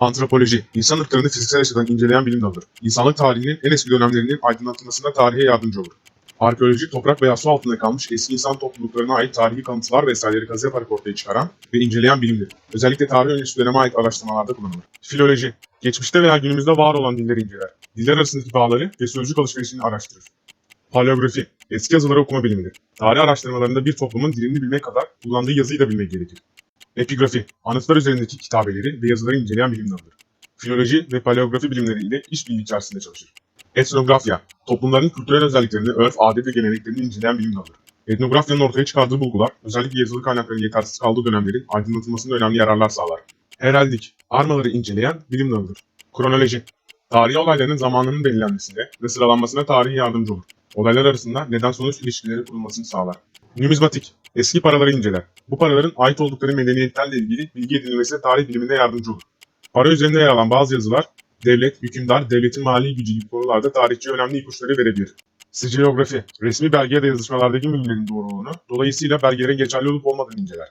Antropoloji, insan ırklarını fiziksel açıdan inceleyen bilim dalıdır. İnsanlık tarihinin en eski dönemlerinin aydınlatılmasında tarihe yardımcı olur. Arkeoloji, toprak veya su altında kalmış eski insan topluluklarına ait tarihi kanıtlar vesaireleri kazı yaparak ortaya çıkaran ve inceleyen bilimdir. Özellikle tarih öncesi döneme ait araştırmalarda kullanılır. Filoloji, geçmişte veya günümüzde var olan dilleri inceler. Diller arasındaki bağları ve sözcük alışverişini araştırır. Paleografi, eski yazıları okuma bilimidir. Tarih araştırmalarında bir toplumun dilini bilmek kadar kullandığı yazıyı da bilmek gerekir. Epigrafi, anıtlar üzerindeki kitabeleri ve yazıları inceleyen bilim dalıdır. Filoloji ve paleografi bilimleri ile işbirliği içerisinde çalışır. Etnografya, toplumların kültürel özelliklerini, örf, adet ve geleneklerini inceleyen bilim dalıdır. Etnografyanın ortaya çıkardığı bulgular, özellikle yazılı kaynakların yetersiz kaldığı dönemlerin aydınlatılmasında önemli yararlar sağlar. Heraldik, armaları inceleyen bilim dalıdır. Kronoloji, tarihi olayların zamanının belirlenmesine ve sıralanmasına tarihi yardımcı olur. Olaylar arasında neden-sonuç ilişkileri kurulmasını sağlar. Numizmatik, eski paraları inceler. Bu paraların ait oldukları medeniyetlerle ilgili bilgi edinilmesine tarih biliminde yardımcı olur. Para üzerinde yer alan bazı yazılar, devlet, hükümdar, devletin mali gücü gibi konularda tarihçi önemli ipuçları verebilir. Sicilyografi, resmi belge ya da yazışmalardaki bilgilerin doğruluğunu, dolayısıyla belgelerin geçerli olup olmadığını inceler.